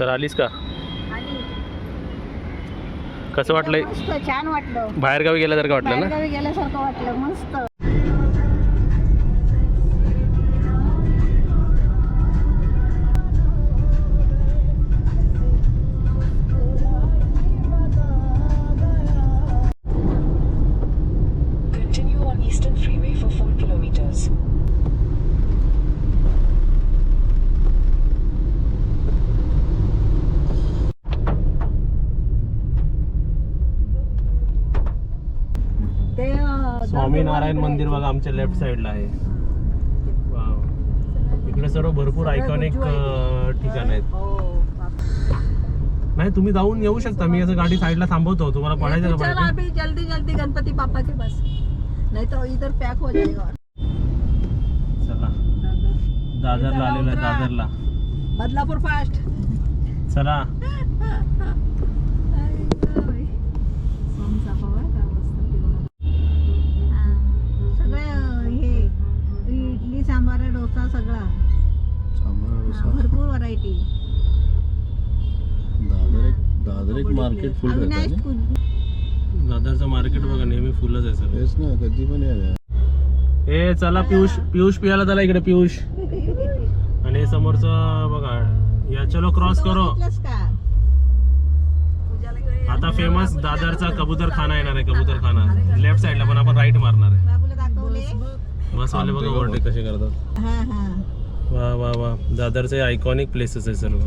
तर आलीस का? कसं वाटलंय? छान वाटलं. बाहेरगावी गेल्यासारखं वाटलं ना? गेल्यासारखं वाटलं मस्त. स्वामीनारायण मंदिर बघा आमच्या लेफ्ट साईडला आहे. वाव. इकडे सर्व भरपूर आयकॉनिक ठिकाण आहेत. हो बाप. नाही तुम्ही जाऊन येऊ शकता. मी असं गाडी साईडला थांबवतो. तुम्हाला पडायचं का अभी जल्दी जल्दी गणपति पापा के पास नहीं तो इधर पैक हो जाएगा. चला. दादरला आलेलो आहे दादरला. बदलापूर फास्ट चला. तेच ना कधी पण या. ए चला पियुष पियुष पियाला चला इकडे पियुष. आणि समोरचं बघा या चलो क्रॉस करो. आता फेमस दादरचा कबूतर खाना येणार आहे कबूतर खाना लेफ्ट साईडला पण आपण राईट मारणार आहे. बस वाले बघा ओव्हरटेक कसे करतात? हा हा. वा वा वा. दादरचे आयकॉनिक प्लेसेस आहे सर्व.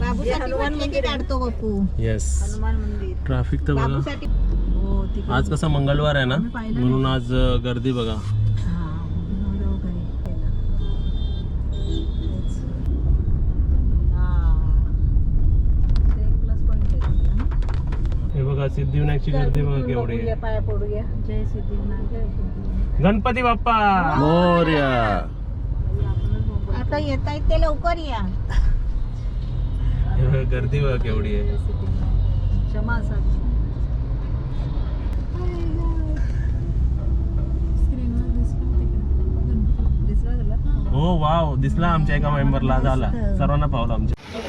बाबूसाठी म्हटले की काढतो बापू. येस हनुमान मंदिर. ट्रॅफिक तर बघा. बाबूसाठी हो तिकडे. आज कसं मंगळवार आहे ना आम्ही पाहिलं म्हणून आज अं, गर्दी बघा. हा म्हणून. तेच. हा. ते ना. हे. बघा सिद्धिविनायकची गर्दी बघा केवढी आहे. पाया पडूया. जय सिद्धिविनायक जय सिद्धिविनायक. गणपती बाप्पा! मोर्या! आता येत आहेत ते लवकर या. हे बघा, गर्दी बघा केवढी आहे. क्षमा असावी हो वाव दिसला आमच्या एका मेंबरला झाला. सर्वांना पावलं आमच्या.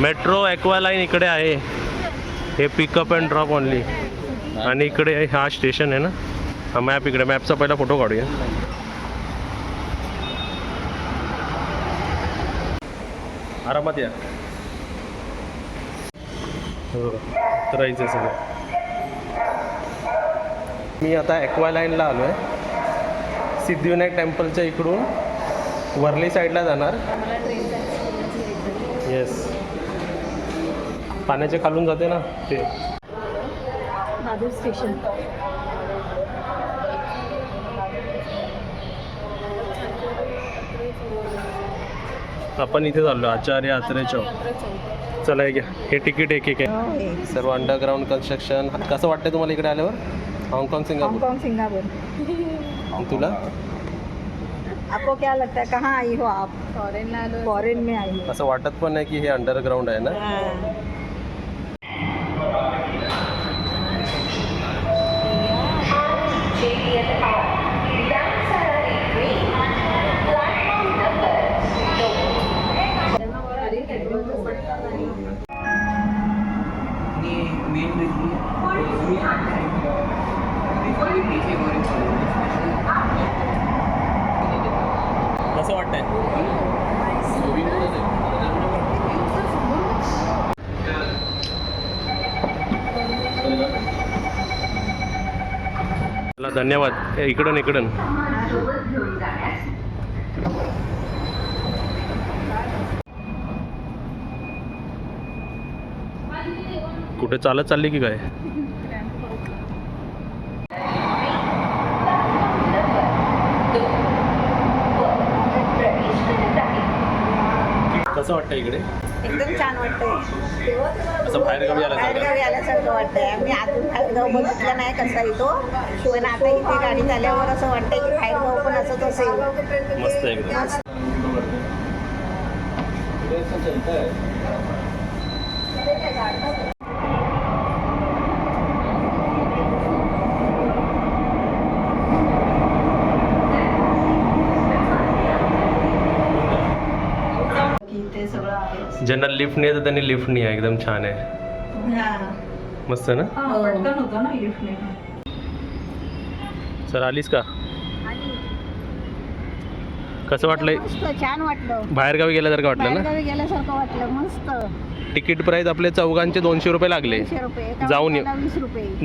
मेट्रो ॲक्वा लाईन इकडे आहे. हे पिकअप अँड ड्रॉप ओनली आणि इकडे हा स्टेशन आहे ना. हा मॅप इकडे मॅपचा पहिला फोटो काढूया. आरामात या. हो उतरायचं सगळं. मी आता ॲक्वा लाईनला आलो आहे सिद्धिविनायक टेम्पलच्या इकडून वर्ली साईडला जाणार. येस पाण्याच्या खालून जाते ना ते. स्टेशन. आपण इथे चाललो आचार्य आत्रे चौक. चला हे घ्या हे तिकीट एक एक आहे. सर्व अंडरग्राऊंड कन्स्ट्रक्शन कसं वाटतंय तुम्हाला इकडे आल्यावर? हाँगकाँग सिंगापूर हाँगकाँग सिंगापुर तुला? आपको क्या लगता है कहाँ आई हो आप? फॉरेन फॉरेन में आई हो। असं वाटत पण नाही की हे अंडरग्राऊंड आहे ना कसं वाटतंय चला धन्यवाद. इकडून इकडून कुठे चालत चालली की काय? कसं वाटतं इकडे? एकदम छान वाटतंय. असं आल्यासारखं बाहेरगावी आल्यासारखं वाटतंय. आम्ही अजून बाहेरगाव बघितलं नाही कसा येतो. पण आता इथे गाडी झाल्यावर असं वाटतंय की बाहेरगाव पण असंच असेल. मस्त एकदम. मस्त. ज्यांना लिफ्ट नाही तर त्यांनी लिफ्ट नाही आहे. एकदम छान आहे. हा. मस्त ना? हो. सर आलीस का? कसं वाटलंय? छान वाटलं. बाहेरगावी गेल्यासारखं वाटलं ना? गेल्यासारखं वाटलं मस्त. तिकीट प्राईस आपले चौघांचे दोनशे रुपये लागले. जाऊन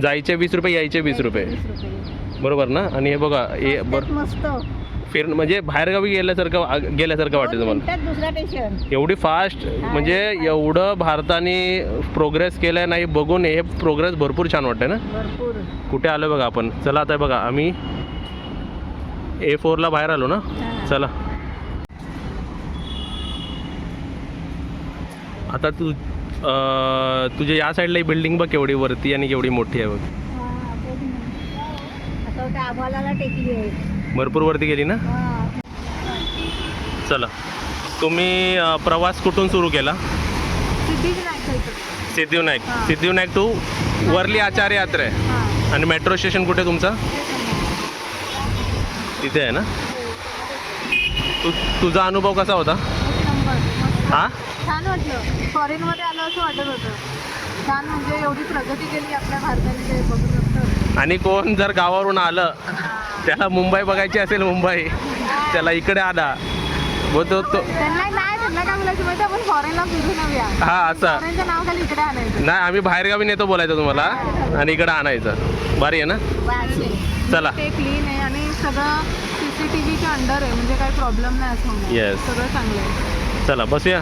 जायचे वीस रुपये यायचे वीस रुपये. बरोबर ना? आणि हे बघा हे मस्त. फिर म्हणजे बाहेरगावी गेल्यासारखं गेल्यासारखं वाटतं तुम्हाला? दुसरा एवढी फास्ट म्हणजे एवढं भारताने प्रोग्रेस केलं आहे नाही बघून हे प्रोग्रेस भरपूर छान वाटतं ना? भरपूर. कुठे आलो बघा आपण? चला आता बघा आम्ही ए फोरला बाहेर आलो ना. चला. आता तू अं, तुझ्या या साईडला ही बिल्डिंग बघ केवढी वरती आणि केवढी मोठी आहे बघ. हा, बघ ना. असं वाटतं आम्हाला टेकली आहे. भरपूर वरती गेली ना. चला. तुम्ही प्रवास कुठून सुरू केला? सिद्धिविनायक. सिद्धिविनायक. टू वर्ली आचार्य यात्रा आहे. आणि मेट्रो स्टेशन कुठे तुमचा? तिथे आहे ना? तू तुझा अनुभव कसा होता. हा? छान वाटलं. फॉरेनमध्ये आलं असं वाटत होतं. छान म्हणजे एवढी प्रगती केली आपल्या भारताने बघून. आणि कोण जर गावावरून आलं त्याला मुंबई बघायची असेल मुंबई त्याला इकडे आला व तो तो हा असं. नाही आम्ही बाहेरगावी नेतो बोलायचं तुम्हाला आणि इकडे आणायचं. भारी आहे ना? चला. क्लीन आहे आणि सगळं सी सी टी व्हीच्या अंडर आहे म्हणजे काही प्रॉब्लेम नाही असं. Yes. सगळं चांगलं आहे. चला बसूया.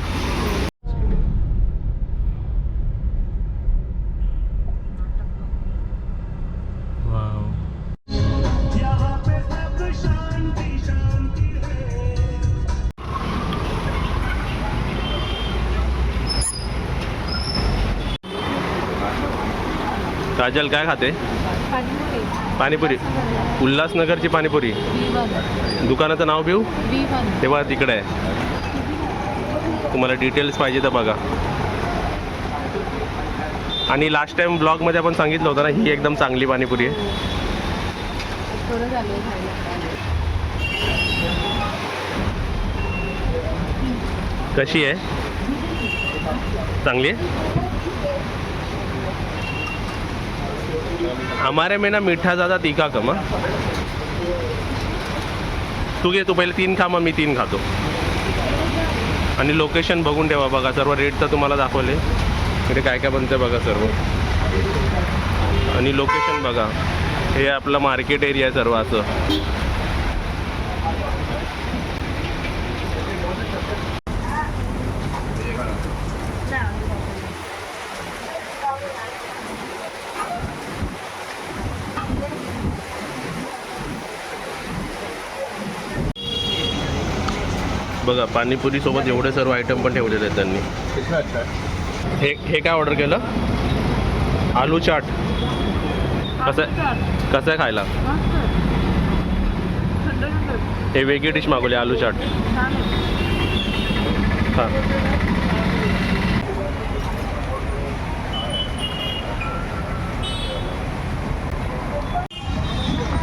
काजल काय खाते? पाणीपुरी. उल्हासनगरची पाणीपुरी. दुकानाचं नाव वन. तेव्हा तिकडे आहे. तुम्हाला डिटेल्स पाहिजे तर बघा. आणि लास्ट टाइम ब्लॉगमध्ये आपण सांगितलं होतं ना ही एकदम चांगली पाणीपुरी आहे. कशी आहे? चांगली आहे? हमारे में ना मीठा ज़्यादा तीखा कम हाँ. तू घे तू पहिले तीन खा मग मी तीन खातो। आणि लोकेशन बघून ठेवा बघा सर्व रेट तर तुम्हाला दाखवले. इकडे काय काय बनतं बघा सर्व. आणि लोकेशन बघा. हे आपलं मार्केट एरिया आहे सर्व असं. बघा पाणीपुरी सोबत एवढे सर्व आयटम पण ठेवलेले आहेत त्यांनी. हे हे काय ऑर्डर केलं? आलू चाट. कसं कसं आहे खायला? हे वेगळी डिश मागवली आलू चाट. हां.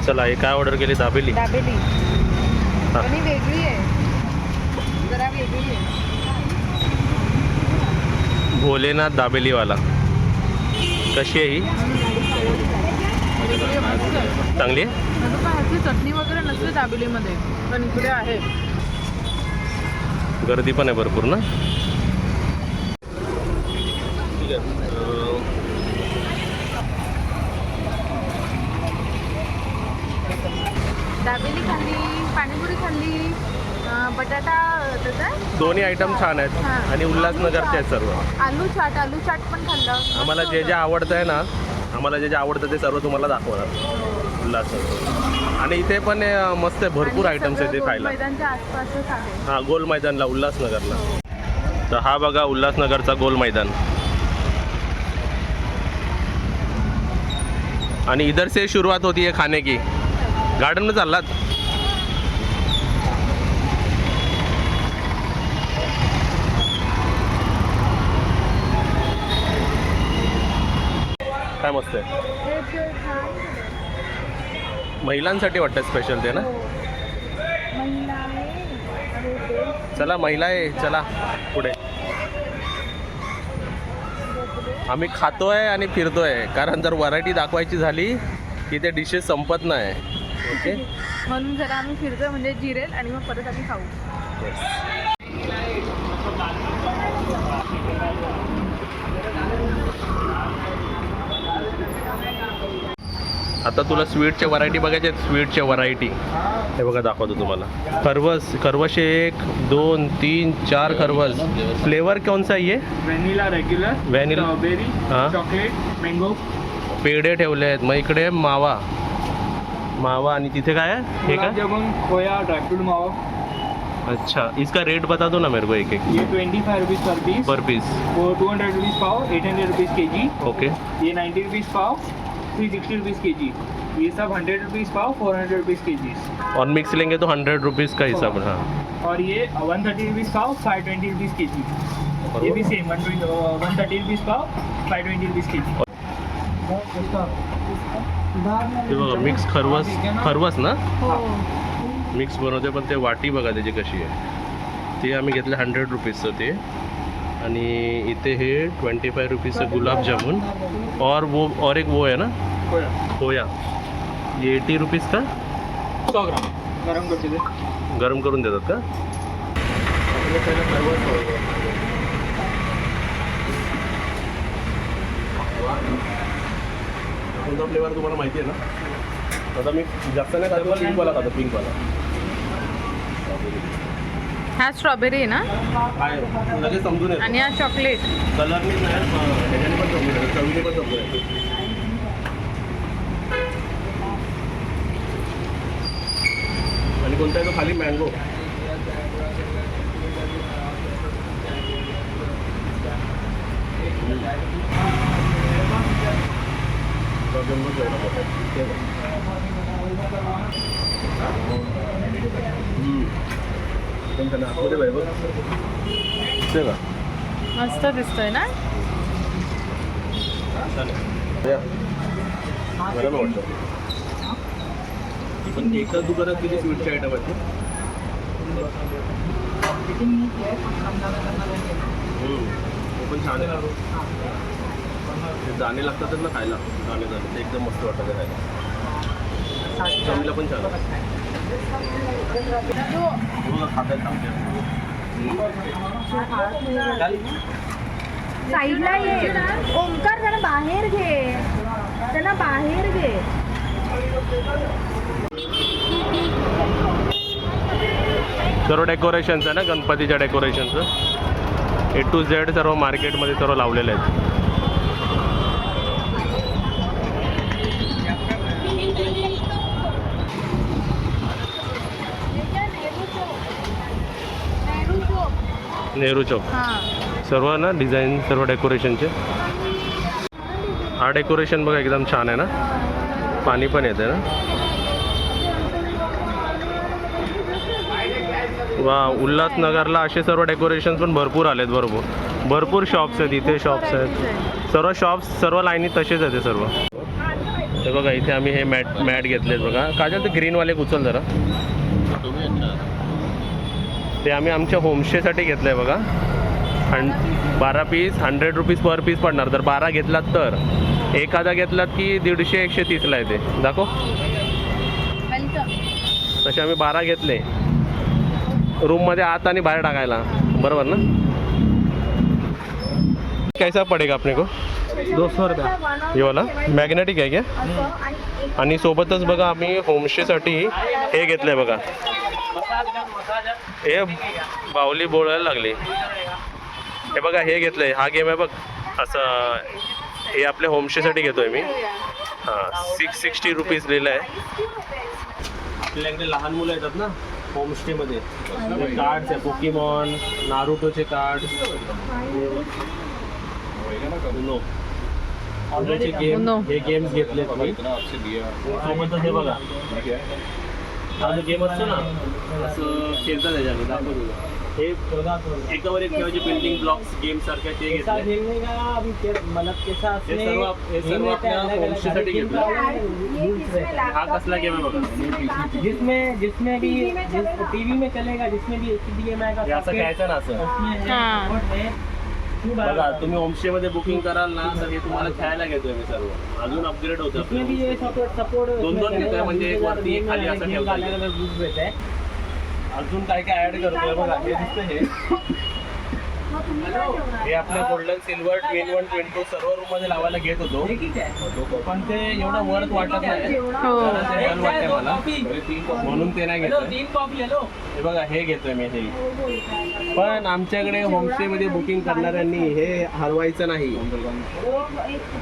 चला हे काय ऑर्डर केली? दाबेली. दाबेली. वेगळी आहे. भोलेनाथ दाबेलीवाला. कशी आहे ही. चांगली आहे? चटणी वगैरे नसते दाबेलीमध्ये पण इकडे आहे. गर्दी पण आहे भरपूर ना? दाबेली खाल्ली पाणीपुरी खाल्ली. बटाटा दोन्ही आयटम छान आहेत. आणि उल्हासनगरचे आहेत सर्व. आलू चाट आलू चाट पण खाल्लं. आम्हाला जे जे. आवडतं आहे ना आम्हाला जे जे आवडतं ते सर्व तुम्हाला दाखवणार. उल्हासनगर. आणि इथे पण मस्त आहे भरपूर आयटम्स आहे ते खायला. आहे. हां गोल मैदानला उल्हासनगरला. तर हा बघा उल्हासनगरचा गोल मैदान आणि इधर से शुरुआत होती है खाने की. गार्डन में चाललात? काय मस्त आहे. महिलांसाठी वाटतं स्पेशल ते ना? चला महिला आहे चला पुढे. आम्ही खातोय आणि फिरतोय कारण जर व्हरायटी दाखवायची झाली की ते डिशेस संपत नाही. ओके म्हणून जरा आम्ही फिरतोय म्हणजे जिरेल आणि मग परत आम्ही खाऊ. आता तुला स्वीटच्या व्हरायटी बघायचे आहेत स्वीटच्या व्हरायटी हे बघा दाखवतो तुम्हाला. खरवस खरवशे एक दोन तीन चार खरवस. फ्लेवर कोणसा आहे वेनिला रेग्युलर Vanilla. स्ट्रॉबेरी हाँ. चॉकलेट मँगो पेढे ठेवले आहेत. मग इकडे मावा. मावा आणि तिथे काय आहे? हे काय? खोया ड्राईफ्रूट मावा. अच्छा. इसका रेट बता दो ना मेरे को एक एक. ये twenty five rupees per piece per piece वो टू हंड्रेड रुपीज़ पाव eight hundred rupees K G okay ये नाइन्टी रुपीज़ पाव. Three sixty rupees K G ये सब हंड्रेड रुपीज़ पाव four hundred rupees K G और मिक्स लेंगे तो हंड्रेड रुपीज़ का हिसाब हाँ। और ये वन थर्टी रुपीज़ पाव five twenty rupees K G ये भी same one one thirty rupees पाव five twenty rupees K G mix खरवस खरवस ना? मिक्स बनवते पण ते वाटी बघा त्याची कशी आहे. ते आम्ही घेतले हंड्रेड रुपीजचं ते. आणि इथे हे ट्वेंटी फाय रुपीजचं गुलाबजामुन और वो और एक वो आहे ना? खोया ये एटी रुपीज का? सौ ग्राम गरम करते थे गरम करून देतात का? कोणता फ्लेवर तुम्हाला माहिती आहे ना? आता मी जास्त नाही खातो पिंकवाला खातो पिंकवाला हा स्ट्रॉबेरी आहे ना? काय लगेच समजून येतो. आणि हा चॉकलेट कलरनी नाही अं, ह्याच्याने पण समजून येतो चवीने पण समजून येतो. आणि कोणता आहे तो? खाली मँगो का मस्त दिसतोय ना. बरं वाटतं पण एकाच दुकानात किती स्वीटचे आयटम आहेत हम्म. ते पण छान आहे. दाणे लागतातच ना खायला. दाणे दाणे. ते एकदम मस्त वाटतं खायला. चवीला पण छान आहे. साईडला ये. ओंकार त्यांना बाहेर घे. त्यांना बाहेर घे. सर्व डेकोरेशनचं आहे ना गणपतीच्या डेकोरेशनचं ए टू झेड सर्व मार्केटमध्ये सर्व लावलेले आहेत. नेहरू चौक. सर्व ना डिझाईन सर्व डेकोरेशनचे हा डेकोरेशन बघा एकदम छान आहे ना? पाणी पण येते ना? वा उल्हासनगरला असे सर्व डेकोरेशन पण भरपूर आलेत बरोबर. भरपूर शॉप्स आहेत इथे शॉप्स आहेत. सर्व शॉप्स सर्व लाईनी तसेच आहेत ते सर्व. हे बघा इथे आम्ही हे मॅट मॅट घेतलेत बघा. काजल ते ग्रीनवाले उचल जरा. ते आम्ही आमच्या होमस्टेसाठी घेतलं आहे बघा. हंड बारा piece hundred rupees per piece पडणार. जर बारा घेतलात तर. एखादा घेतलात की दीडशे एकशे तीसला येते. दाखव. वेलकम तसे आम्ही बारा घेतले. रूममध्ये आत आणि बाहेर टाकायला. बरोबर ना? कैसा पडेगा आपने को? दो सौ रुपया. ये वाला? मॅग्नेटिक आहे क्या? आणि सोबतच बघा आम्ही होमस्टेसाठी हे घेतलंय बघा. हे बावली बोलायला लागली. हे बघा हे घेतलंय. हा गेम आहे बघ. असं हे आपल्या होमस्टेसाठी घेतोय मी. हां सिक्स सिक्स्टी रुपीज लिहिलं आहे. आपल्याकडे लहान मुलं येतात ना होमस्टेमध्ये कार्ड्स आहे पोकीमॉन नारुटोचे कार्ड नो ऑलरेडी गेम. हे गेम्स घेतले मी. सोबतच हे बघा. हा जो गेम असतो ना असं खेळतात त्याच्यामध्ये दाखव तुला. हे एकावर एक ठेवायचे बिल्डिंग ब्लॉक्स गेम सारखे ते घेतले. हे सर्व हे सर्व आपल्या होमस्टेसाठी घेतलं. हा कसला गेम आहे बघा. जिसमें जिसमें भी टीवी में चलेगा. जिसमें भी आई हे असं घ्यायचं ना असं. हाँ। बघा तुम्ही होमस्टे मध्ये बुकिंग कराल ना तर हे तुम्हाला खेळायला घेतोय मी सर्व. अजून अपग्रेड होतं दोन दोन घेतोय म्हणजे एक वरती एक खाली असं ठेवता अजून काय काय ऍड करतोय बघा हे दिसतं हे. हे आपलं golden silver twenty one twenty two सर्व रूममध्ये लावायला घेत होतो. पण ते एवढं वर्थ वाटत नाही. डल वाटतंय मला. म्हणून ते नाही घेतलं. हे बघा हे घेतोय मी हे. पण आमच्याकडे होमस्टे मध्ये बुकिंग करणाऱ्यांनी हे हरवायचं नाही.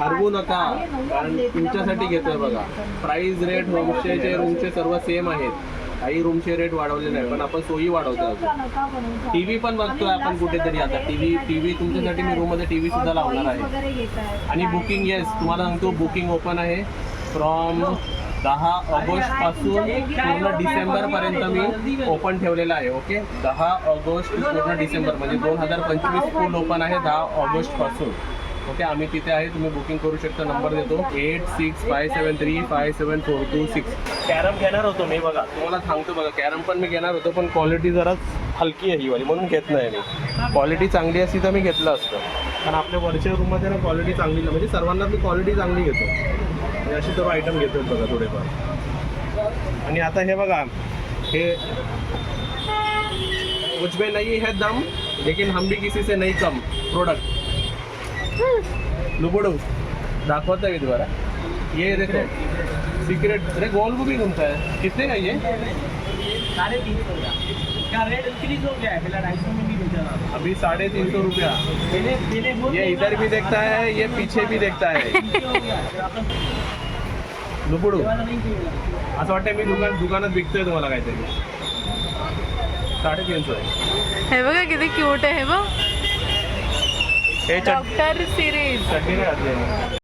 हरवू नका. कारण तुमच्यासाठी घेतोय बघा. प्राइस रेट होमस्टेचे रूमचे सर्व सेम आहेत. काही रूमचे रेट वाढवले नाही पण आपण सोयी वाढवतो टीव्ही पण बघतोय आपण कुठेतरी आता. टीव्ही टीव्ही तुमच्यासाठी मी रूममध्ये टीव्ही सुद्धा लावणार आहे. आणि बुकिंग येस तुम्हाला सांगतो बुकिंग ओपन आहे फ्रॉम दहा ऑगस्टपासून पूर्ण डिसेंबर पर्यंत मी ओपन ठेवलेलं आहे ओके दहा ऑगस्ट पूर्ण डिसेंबर म्हणजे दोन हजार पंचवीस फुल ओपन आहे दहा ऑगस्टपासून. ओके आम्ही तिथे आहे तुम्ही बुकिंग करू शकता नंबर देतो. Eight six five seven three five seven four two six carrom घेणार होतो मी बघा. तुम्हाला सांगतो बघा कॅरम पण मी घेणार होतो पण क्वालिटी जरा हलकी आहे ही वाली म्हणून घेत नाही मी. क्वालिटी चांगली असती तर मी घेतलं असतं. कारण आपल्या वरच्या रूममध्ये ना क्वालिटी चांगली नाही म्हणजे सर्वांना मी क्वालिटी चांगली घेतो. म्हणजे अशी सर्व आयटम घेतो बघा थोडेफार. आणि आता हे बघा हे कुछ में नहीं है दम लेकिन हम भी किसी से नहीं कम प्रोडक्ट लुबडू. दाखवता है दोबारा ये देखो. सीक्रेट अरे गोल गोभी घूमता है. कितने का ये? साढ़े तीन सौ का क्या रेट इंक्रीज हो गया है? पहले ढाई सौ में भी बेचा था अभी साढ़े तीन सौ रुपया। पहले पहले बहुत ये इधर भी देखता है ये पीछे भी देखता है। लुबडू। केलं. असं वाटतं मी दुकान दुकानात विकतोय तुम्हाला काहीतरी. साडेतीनशे आहे. हे बघा किती क्यूट आहे हे बघ. हे डॉक्टर सिरीज